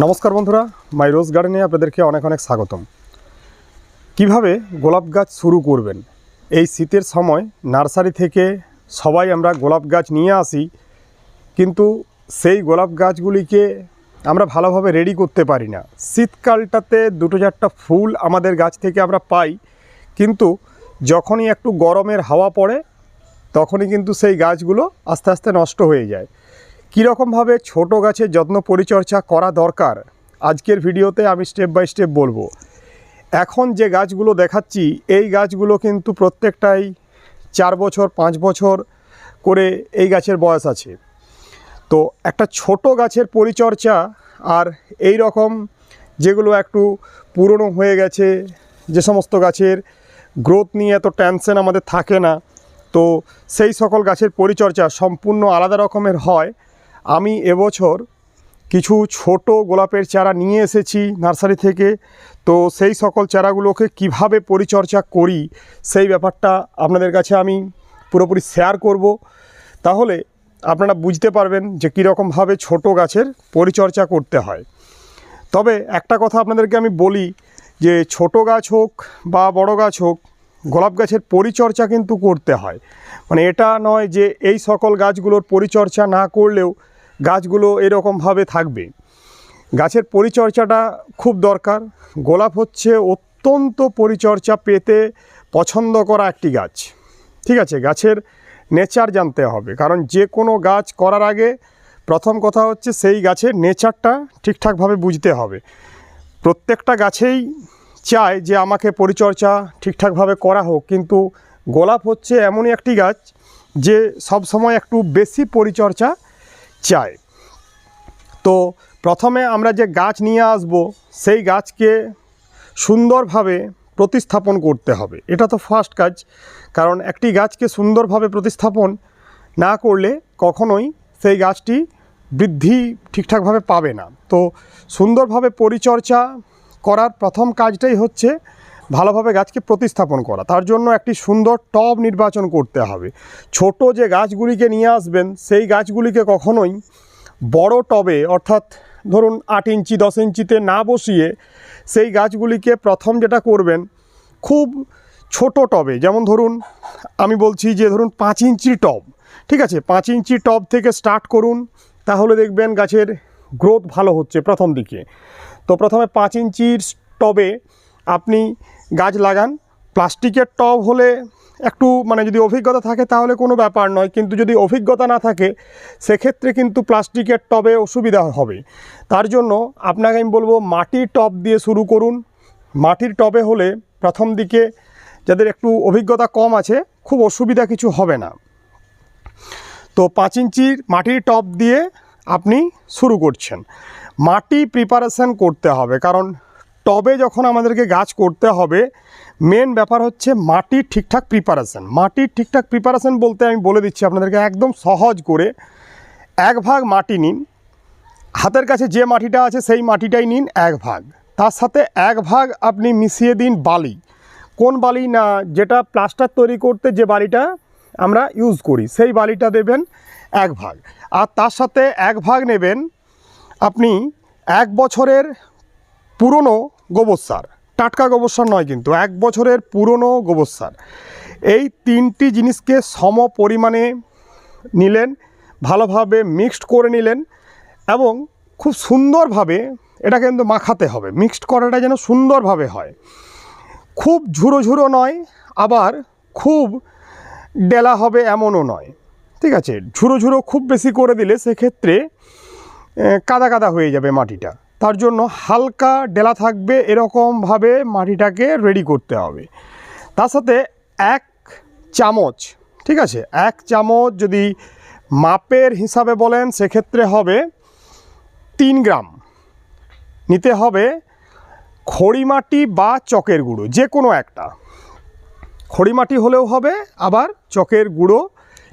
নমস্কার বন্ধুরা, মাই রোজ গার্ডেনে আপনাদেরকে অনেক অনেক স্বাগতম। কীভাবে গোলাপ গাছ শুরু করবেন? এই শীতের সময় নার্সারি থেকে সবাই আমরা গোলাপ গাছ নিয়ে আসি, কিন্তু সেই গোলাপ গাছগুলিকে আমরা ভালোভাবে রেডি করতে পারি না। শীতকালটাতে দুটো চারটা ফুল আমাদের গাছ থেকে আমরা পাই, কিন্তু যখনই একটু গরমের হাওয়া পড়ে, তখনই কিন্তু সেই গাছগুলো আস্তে আস্তে নষ্ট হয়ে যায়। কীরকমভাবে ছোট গাছের যত্ন পরিচর্যা করা দরকার? আজকের ভিডিওতে আমি স্টেপ বাই স্টেপ বলব। এখন যে গাছগুলো দেখাচ্ছি, এই গাছগুলো কিন্তু প্রত্যেকটাই চার বছর, পাঁচ বছর করে এই গাছের বয়স আছে। তো একটা ছোট গাছের পরিচর্যা আর এই রকম যেগুলো একটু পুরনো হয়ে গেছে, যে সমস্ত গাছের গ্রোথ নিয়ে এত টেনশন আমাদের থাকে না, তো সেই সকল গাছের পরিচর্যা সম্পূর্ণ আলাদা রকমের হয়। আমি এবছর কিছু ছোট গোলাপের চারা নিয়ে এসেছি নার্সারি থেকে। তো সেই সকল চারাগুলোকে কীভাবে পরিচর্যা করি, সেই ব্যাপারটা আপনাদের কাছে আমি পুরোপুরি শেয়ার করব। তাহলে আপনারা বুঝতে পারবেন যে কীরকমভাবে ছোট গাছের পরিচর্যা করতে হয়। তবে একটা কথা আপনাদেরকে আমি বলি যে ছোট গাছ হোক বা বড় গাছ হোক, গোলাপ গাছের পরিচর্যা কিন্তু করতে হয়। মানে এটা নয় যে এই সকল গাছগুলোর পরিচর্যা না করলেও গাছগুলো এরকমভাবে থাকবে। গাছের পরিচর্যাটা খুব দরকার। গোলাপ হচ্ছে অত্যন্ত পরিচর্যা পেতে পছন্দ করা একটি গাছ। ঠিক আছে, গাছের নেচার জানতে হবে। কারণ যে কোনো গাছ করার আগে প্রথম কথা হচ্ছে সেই গাছের নেচারটা ঠিকঠাকভাবে বুঝতে হবে। প্রত্যেকটা গাছেই চায় যে আমাকে পরিচর্যা ঠিকঠাকভাবে করা হোক। কিন্তু গোলাপ হচ্ছে এমনই একটি গাছ যে সব সময় একটু বেশি পরিচর্যা চায় তো প্রথমে আমরা যে গাছ নিয়ে আসব, সেই গাছকে সুন্দরভাবে প্রতিস্থাপন করতে হবে। এটা তো ফার্স্ট কাজ, কারণ একটি গাছকে সুন্দরভাবে প্রতিস্থাপন না করলে কখনোই সেই গাছটি বৃদ্ধি ঠিকঠাকভাবে পাবে না। তো সুন্দরভাবে পরিচর্যা করার প্রথম কাজটাই হচ্ছে ভালোভাবে গাছকে প্রতিস্থাপন করা। তার জন্য একটি সুন্দর টব নির্বাচন করতে হবে। ছোট যে গাছগুলিকে নিয়ে আসবেন, সেই গাছগুলিকে কখনোই বড় টবে, অর্থাৎ ধরুন আট ইঞ্চি, দশ ইঞ্চিতে না বসিয়ে সেই গাছগুলিকে প্রথম যেটা করবেন, খুব ছোট টবে, যেমন ধরুন আমি বলছি যে ধরুন পাঁচ ইঞ্চি টব, ঠিক আছে? পাঁচ ইঞ্চি টব থেকে স্টার্ট করুন, তাহলে দেখবেন গাছের গ্রোথ ভালো হচ্ছে প্রথম দিকে। তো প্রথমে পাঁচ ইঞ্চির টবে আপনি গাছ লাগান। প্লাস্টিকের টব হলে একটু মানে যদি অভিজ্ঞতা থাকে তাহলে কোনো ব্যাপার নয়, কিন্তু যদি অভিজ্ঞতা না থাকে সেক্ষেত্রে কিন্তু প্লাস্টিকের টবে অসুবিধা হবে। তার জন্য আপনাকে আমি বলব মাটির টব দিয়ে শুরু করুন। মাটির টবে হলে প্রথম দিকে যাদের একটু অভিজ্ঞতা কম আছে খুব অসুবিধা কিছু হবে না। তো পাঁচ ইঞ্চির মাটির টব দিয়ে আপনি শুরু করছেন। মাটি প্রিপারেশন করতে হবে, কারণ টবে যখন আমাদেরকে গাছ করতে হবে মেন ব্যাপার হচ্ছে মাটির ঠিকঠাক প্রিপারেশন মাটির ঠিকঠাক প্রিপারেশান বলতে আমি বলে দিচ্ছি আপনাদেরকে একদম সহজ করে। এক ভাগ মাটি নিন, হাতের কাছে যে মাটিটা আছে সেই মাটিটাই নিন এক ভাগ। তার সাথে এক ভাগ আপনি মিশিয়ে দিন বালি। কোন বালি না, যেটা প্লাস্টার তৈরি করতে যে বালিটা আমরা ইউজ করি, সেই বালিটা দেবেন এক ভাগ। আর তার সাথে এক ভাগ নেবেন আপনি এক বছরের পুরনো গোবর সার। টাটকা গোবর সার নয় কিন্তু, এক বছরের পুরনো গোবর সার। এই তিনটি জিনিসকে সম পরিমাণে নিলেন, ভালোভাবে মিক্সড করে নিলেন এবং খুব সুন্দরভাবে এটা কিন্তু মাখাতে হবে। মিক্সড করাটা যেন সুন্দরভাবে হয়। খুব ঝুরো ঝুরো নয়, আবার খুব ডেলা হবে এমনও নয়। ঠিক আছে? ঝুরো ঝুরো খুব বেশি করে দিলে সেক্ষেত্রে কাদা কাদা হয়ে যাবে মাটিটা। তার জন্য হালকা ডেলা থাকবে এরকমভাবে মাটিটাকে রেডি করতে হবে। তার সাথে এক চামচ, ঠিক আছে? এক চামচ যদি মাপের হিসাবে বলেন, সেক্ষেত্রে হবে তিন গ্রাম। নিতে হবে খড়িমাটি বা চকের গুঁড়ো যে কোনো একটা। খড়িমাটি হলেও হবে, আবার চকের গুঁড়ো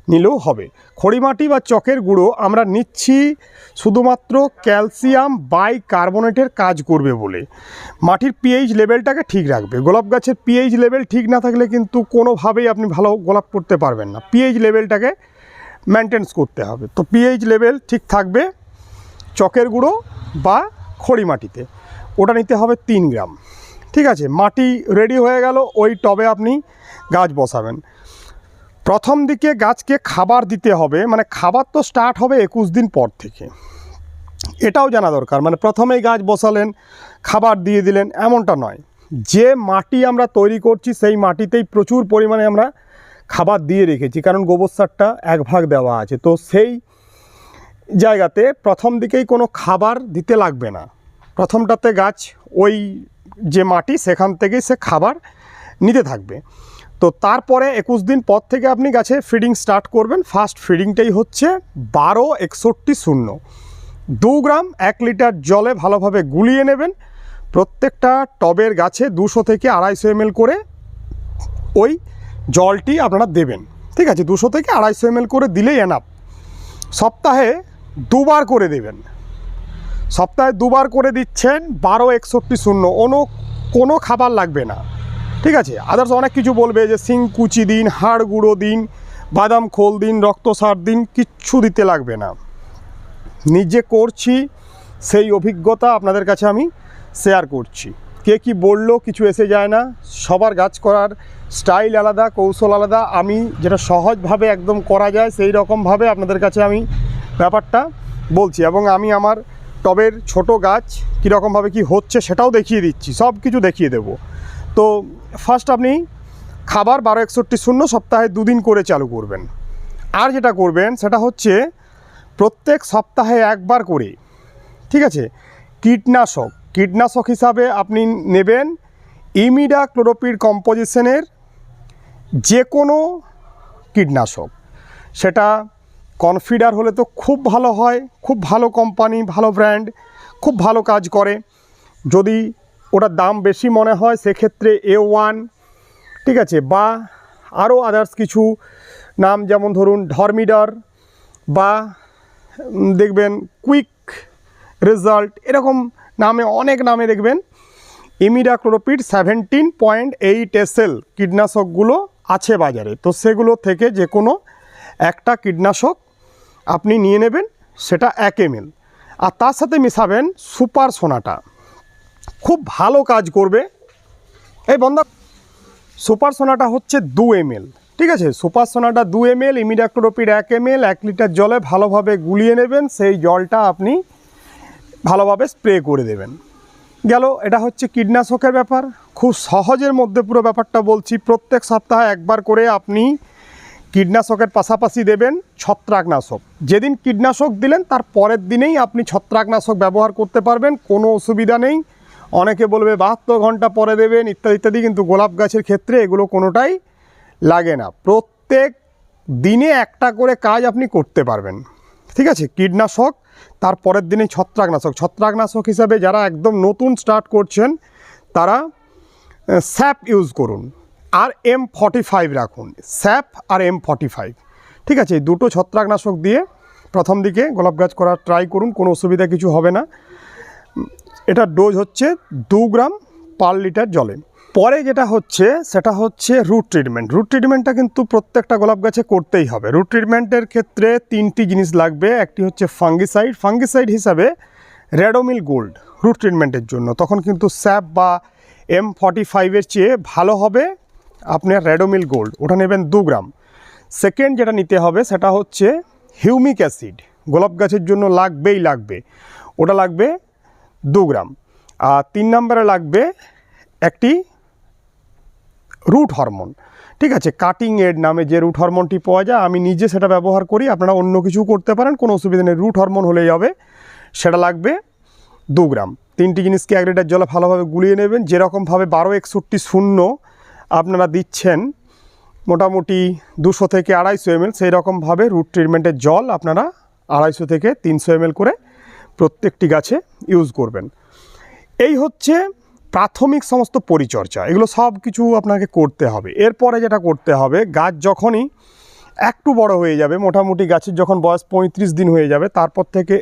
নিলেও হবে। খড়িমাটি বা চকের গুঁড়ো আমরা নিচ্ছি শুধুমাত্র ক্যালসিয়াম বাই কার্বনেটের কাজ করবে বলে। মাটির পিএইচ লেভেলটাকে ঠিক রাখবে। গোলাপ গাছের পিএইচ লেভেল ঠিক না থাকলে কিন্তু কোনোভাবেই আপনি ভালো গোলাপ করতে পারবেন না। পিএইচ লেভেলটাকে মেনটেন্স করতে হবে। তো পিএইচ লেভেল ঠিক থাকবে চকের গুঁড়ো বা খড়ি মাটিতে ওটা নিতে হবে তিন গ্রাম। ঠিক আছে? মাটি রেডি হয়ে গেল, ওই টবে আপনি গাছ বসাবেন। প্রথম দিকে গাছকে খাবার দিতে হবে মানে খাবার তো স্টার্ট হবে একুশ দিন পর থেকে। এটাও জানা দরকার মানে প্রথমেই গাছ বসালেন, খাবার দিয়ে দিলেন, এমনটা নয়। যে মাটি আমরা তৈরি করছি, সেই মাটিতেই প্রচুর পরিমাণে আমরা খাবার দিয়ে রেখেছি, কারণ গোবর সারটা এক ভাগ দেওয়া আছে। তো সেই জায়গাতে প্রথম দিকেই কোনো খাবার দিতে লাগবে না। প্রথমটাতে গাছ ওই যে মাটি, সেখান থেকেই সে খাবার নিতে থাকবে। তো তারপরে একুশ দিন পর থেকে আপনি গাছে ফিডিং স্টার্ট করবেন। ফার্স্ট ফিডিংটাই হচ্ছে বারো একষট্টি শূন্য। দু গ্রাম এক লিটার জলে ভালোভাবে গুলিয়ে নেবেন। প্রত্যেকটা টবের গাছে দুশো থেকে আড়াইশো এমএল করে ওই জলটি আপনারা দেবেন। ঠিক আছে, দুশো থেকে আড়াইশো এমএল করে দিলেই এনাফ সপ্তাহে দুবার করে দেবেন। সপ্তাহে দুবার করে দিচ্ছেন, বারো একষট্টি শূন্য। অন্য কোনো খাবার লাগবে না। ঠিক আছে? আদার্স অনেক কিছু বলবে যে সিং, কুচি দিন, হাড় গুঁড়ো দিন, বাদাম খোল দিন রক্ত সার দিন, কিচ্ছু দিতে লাগবে না। নিজে করছি, সেই অভিজ্ঞতা আপনাদের কাছে আমি শেয়ার করছি। কে কি বলল কিছু এসে যায় না। সবার গাছ করার স্টাইল আলাদা, কৌশল আলাদা। আমি যেটা সহজভাবে একদম করা যায়, সেই রকমভাবে আপনাদের কাছে আমি ব্যাপারটা বলছি। এবং আমি আমার টবের ছোট গাছ কীরকমভাবে কি হচ্ছে সেটাও দেখিয়ে দিচ্ছি। সব কিছু দেখিয়ে দেব। তো ফার্স্ট আপনি খাবার বারো একষট্টি শূন্য সপ্তাহে দুদিন করে চালু করবেন। আর যেটা করবেন, সেটা হচ্ছে প্রত্যেক সপ্তাহে একবার করে, ঠিক আছে? কীটনাশক কীটনাশক হিসাবে আপনি নেবেন ইমিডা ক্লোরোপিড কম্পোজিশনের যে কোনো কীটনাশক। সেটা কনফিডার হলে তো খুব ভালো হয়, খুব ভালো কোম্পানি, ভালো ব্র্যান্ড, খুব ভালো কাজ করে। যদি ওটার দাম বেশি মনে হয়, সেক্ষেত্রে এ ওয়ান ঠিক আছে? বা আরও আদার্স কিছু নাম, যেমন ধরুন ধর্মিডার বা দেখবেন কুইক রেজাল্ট, এরকম নামে, অনেক নামে দেখবেন। Imidacloprid seventeen point eight SL কীটনাশকগুলো আছে বাজারে। তো সেগুলো থেকে যে কোনো একটা কীটনাশক আপনি নিয়ে নেবেন, সেটা এক এমএল আর তার সাথে মেশাবেন সুপার সোনাটা। খুব ভালো কাজ করবে। এই বন্ধা, সুপার সোনাটা হচ্ছে দু এমএল, ঠিক আছে? সুপার সোনাটা দু এম এল ইমিডাক্লোরোপিড এক এমএল, এক লিটার জলে ভালোভাবে গুলিয়ে নেবেন, সেই জলটা আপনি ভালোভাবে স্প্রে করে দেবেন। গেল, এটা হচ্ছে কীটনাশকের ব্যাপার। খুব সহজের মধ্যে পুরো ব্যাপারটা বলছি, প্রত্যেক সপ্তাহে একবার করে আপনি কীটনাশকের পাশাপাশি দেবেন ছত্রাকনাশক। যেদিন কীটনাশক দিলেন, তার পরের দিনেই আপনি ছত্রাকনাশক ব্যবহার করতে পারবেন, কোনো অসুবিধা নেই। অনেকে বলবে বাহাত্তর ঘণ্টা পরে দেবেন ইত্যাদি ইত্যাদি, কিন্তু গোলাপ গাছের ক্ষেত্রে এগুলো কোনোটাই লাগে না। প্রত্যেক দিনে একটা করে কাজ আপনি করতে পারবেন। ঠিক আছে? কীটনাশক, তার পরের দিনে ছত্রাকনাশক। ছত্রাকনাশক হিসাবে যারা একদম নতুন স্টার্ট করছেন, তারা স্যাপ ইউজ করুন। আর এম ফর্টি ফাইভ রাখুন। স্যাপ আর এম ফর্টি ফাইভ ঠিক আছে? এই দুটো ছত্রাকনাশক দিয়ে প্রথম দিকে গোলাপ গাছ করার ট্রাই করুন, কোনো অসুবিধা কিছু হবে না। এটার ডোজ হচ্ছে দু গ্রাম পার লিটার জলে। পরে যেটা হচ্ছে, সেটা হচ্ছে রুট ট্রিটমেন্ট রুট ট্রিটমেন্টটা কিন্তু প্রত্যেকটা গোলাপ গাছে করতেই হবে। রুট ট্রিটমেন্টের ক্ষেত্রে তিনটি জিনিস লাগবে। একটি হচ্ছে ফাঙ্গিসাইড ফাঙ্গিসাইড হিসাবে রেডোমিল গোল্ড রুট ট্রিটমেন্টের জন্য। তখন কিন্তু স্যাপ বা এম ফর্টি ফাইভের চেয়ে ভালো হবে আপনার রেডোমিল গোল্ড। ওটা নেবেন দু গ্রাম। সেকেন্ড যেটা নিতে হবে, সেটা হচ্ছে হিউমিক অ্যাসিড গোলাপ গাছের জন্য লাগবেই লাগবে। ওটা লাগবে দু গ্রাম। আর তিন নম্বরে লাগবে একটি রুট হরমোন। ঠিক আছে কাটিং এড নামে যে রুট হরমোনটি পাওয়া যায়, আমি নিজে সেটা ব্যবহার করি, আপনারা অন্য কিছু করতে পারেন, কোনো অসুবিধা নেই, রুট হরমোন হলেই হবে। সেটা লাগবে দু গ্রাম। তিনটি জিনিসকে এক লিটার জলে ভালোভাবে গুলিয়ে নেবেন, যেরকমভাবে বারো একষট্টি শূন্য আপনারা দিচ্ছেন, মোটামুটি দুশো থেকে আড়াইশো এমএল সেই রকমভাবে রুট ট্রিটমেন্টের জল আপনারা আড়াইশো থেকে তিনশো এমএল করে প্রত্যেকটি গাছে ইউজ করবেন। এই হচ্ছে প্রাথমিক সমস্ত পরিচর্যা। এগুলো সব কিছু আপনাকে করতে হবে। এরপরে যেটা করতে হবে, গাছ যখনই একটু বড় হয়ে যাবে, মোটামুটি গাছের যখন বয়স পঁয়ত্রিশ দিন হয়ে যাবে, তারপর থেকে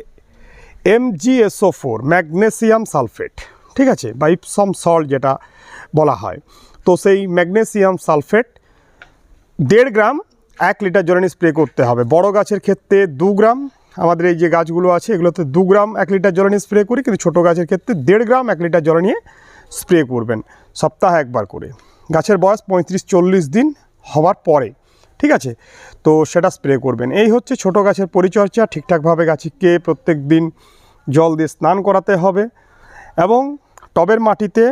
এমজিএসও ফোর ম্যাগনেসিয়াম সালফেট ঠিক আছে? বা ইপসম সল্ট যেটা বলা হয়। তো সেই ম্যাগনেসিয়াম সালফেট দেড় গ্রাম এক লিটার জলে স্প্রে করতে হবে। বড় গাছের ক্ষেত্রে দু গ্রাম আমাদের এই যে গাছগুলো আছে, এগুলোতে দু গ্রাম এক লিটার জলে নিয়ে স্প্রে করি, কিন্তু ছোটো গাছের ক্ষেত্রে দেড় গ্রাম এক লিটার জলে নিয়ে স্প্রে করবেন, সপ্তাহে একবার করে। গাছের বয়স পঁয়ত্রিশ চল্লিশ দিন হওয়ার পরে, ঠিক আছে? তো সেটা স্প্রে করবেন। এই হচ্ছে ছোট গাছের পরিচর্যা, ঠিকঠাকভাবে গাছকে প্রত্যেক দিন জল দিয়ে স্নান করাতে হবে এবং টবের মাটিতে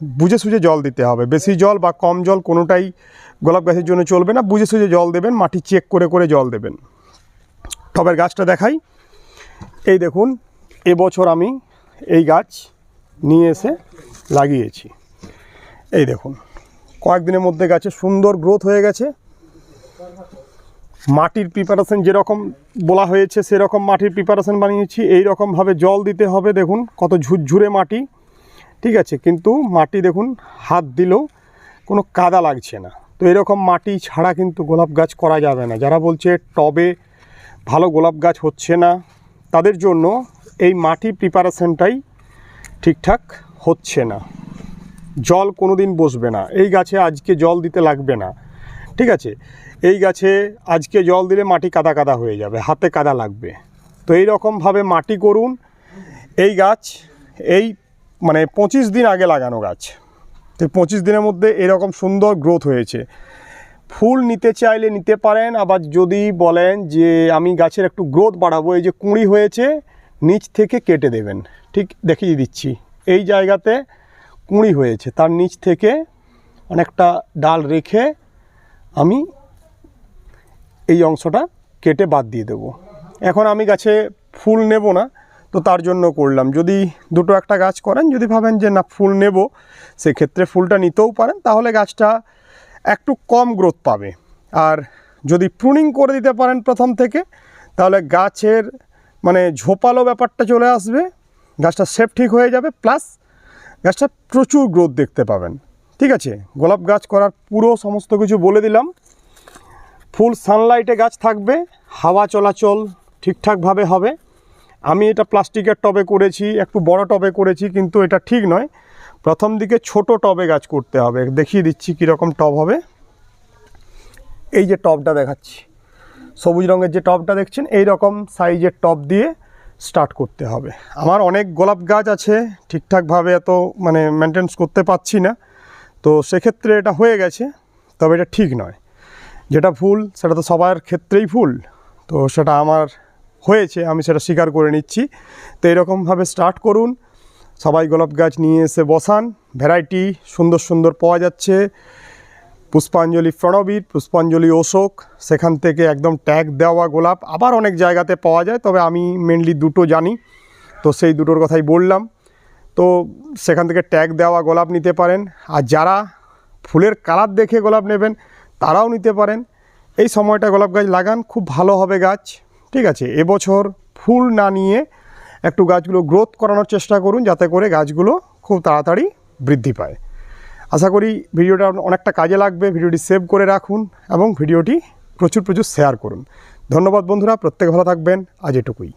বুঝে সুঝে জল দিতে হবে। বেশি জল বা কম জল কোনোটাই গোলাপ গাছের জন্য চলবে না, বুঝে সুঝে জল দেবেন, মাটি চেক করে করে জল দেবেন। টবের গাছটা দেখাই। এই দেখুন, এবছর আমি এই গাছ নিয়ে এসে লাগিয়েছি। এই দেখুন, কয়েকদিনের মধ্যে গাছে সুন্দর গ্রোথ হয়ে গেছে। মাটির প্রিপারেশন যেরকম বলা হয়েছে, সেরকম মাটির প্রিপারেশন বানিয়েছি। এই রকমভাবে জল দিতে হবে, দেখুন, কত ঝুরঝুরে মাটি। ঠিক আছে, কিন্তু মাটি, দেখুন, হাত দিলেও কোনো কাদা লাগছে না। তো এরকম মাটি ছাড়া কিন্তু গোলাপ গাছ করা যাবে না। যারা বলছে টবে ভালো গোলাপ গাছ হচ্ছে না, তাদের জন্য এই মাটি প্রিপারেশনটাই ঠিকঠাক হচ্ছে না। জল কোনো দিন বসবে না। এই গাছে আজকে জল দিতে লাগবে না। ঠিক আছে? এই গাছে আজকে জল দিলে মাটি কাদা কাদা হয়ে যাবে, হাতে কাদা লাগবে। তো এই রকমভাবে মাটি করুন। এই গাছ, এই মানে পঁচিশ দিন আগে লাগানো গাছ। তো পঁচিশ দিনের মধ্যে এরকম সুন্দর গ্রোথ হয়েছে। ফুল নিতে চাইলে নিতে পারেন। আবার যদি বলেন যে আমি গাছের একটু গ্রোথ বাড়াবো, এই যে কুঁড়ি হয়েছে, নিচ থেকে কেটে দেবেন। ঠিক দেখিয়ে দিচ্ছি। এই জায়গাতে কুঁড়ি হয়েছে, তার নিচ থেকে অনেকটা ডাল রেখে আমি এই অংশটা কেটে বাদ দিয়ে দেবো। এখন আমি গাছে ফুল নেব না, তো তার জন্য করলাম। যদি দুটো একটা গাছ করেন, যদি ভাবেন যে না, ফুল নেব, সেক্ষেত্রে ফুলটা নিতেও পারেন। তাহলে গাছটা একটু কম গ্রোথ পাবে। আর যদি প্রুনিং করে দিতে পারেন প্রথম থেকে, তাহলে গাছের মানে ঝোপালো ব্যাপারটা চলে আসবে, গাছটা সেফ ঠিক হয়ে যাবে প্লাস গাছটা প্রচুর গ্রোথ দেখতে পাবেন। ঠিক আছে? গোলাপ গাছ করার পুরো সমস্ত কিছু বলে দিলাম। ফুল সানলাইটে গাছ থাকবে, হাওয়া চলাচল ঠিকঠাকভাবে হবে। আমি এটা প্লাস্টিকের টবে করেছি, একটু বড় টবে করেছি, কিন্তু এটা ঠিক নয়। প্রথম দিকে ছোট টবে গাছ করতে হবে। দেখিয়ে দিচ্ছি কীরকম টব হবে। এই যে টবটা দেখাচ্ছি। সবুজ রঙের যে টবটা দেখছেন, এই রকম সাইজের টব দিয়ে স্টার্ট করতে হবে। আমার অনেক গোলাপ গাছ আছে, ঠিকঠাকভাবে এত মানে মেনটেন্স করতে পারছি না। তো সেক্ষেত্রে এটা হয়ে গেছে, তবে এটা ঠিক নয়। যেটা ভুল, সেটা তো সবার ক্ষেত্রেই ভুল। তো সেটা আমার হয়েছে, আমি সেটা স্বীকার করে নিচ্ছি। তো এরকমভাবে স্টার্ট করুন। সবাই গোলাপ গাছ নিয়ে এসে বসান। ভ্যারাইটি সুন্দর সুন্দর পাওয়া যাচ্ছে। পুষ্পাঞ্জলি প্রণবীর, পুষ্পাঞ্জলি অশোক, সেখান থেকে একদম ট্যাগ দেওয়া গোলাপ। আবার অনেক জায়গাতে পাওয়া যায়, তবে আমি মেনলি দুটো জানি। তো সেই দুটোর কথাই বললাম। তো সেখান থেকে ট্যাগ দেওয়া গোলাপ নিতে পারেন। আর যারা ফুলের কালার দেখে গোলাপ নেবেন, তারাও নিতে পারেন। এই সময়টা গোলাপ গাছ লাগান, খুব ভালো হবে গাছ। ঠিক আছে, এবছর ফুল না নিয়ে একটু গাছগুলো গ্রোথ করানোর চেষ্টা করুন যাতে করে গাছগুলো খুব তাড়াতাড়ি বৃদ্ধি পায়। আশা করি ভিডিওটা অনেকটা কাজে লাগবে, ভিডিওটি সেভ করে রাখুন এবং ভিডিওটি প্রচুর প্রচুর শেয়ার করুন। ধন্যবাদ বন্ধুরা, প্রত্যেক ভালো থাকবেন, আজ এটুকুই।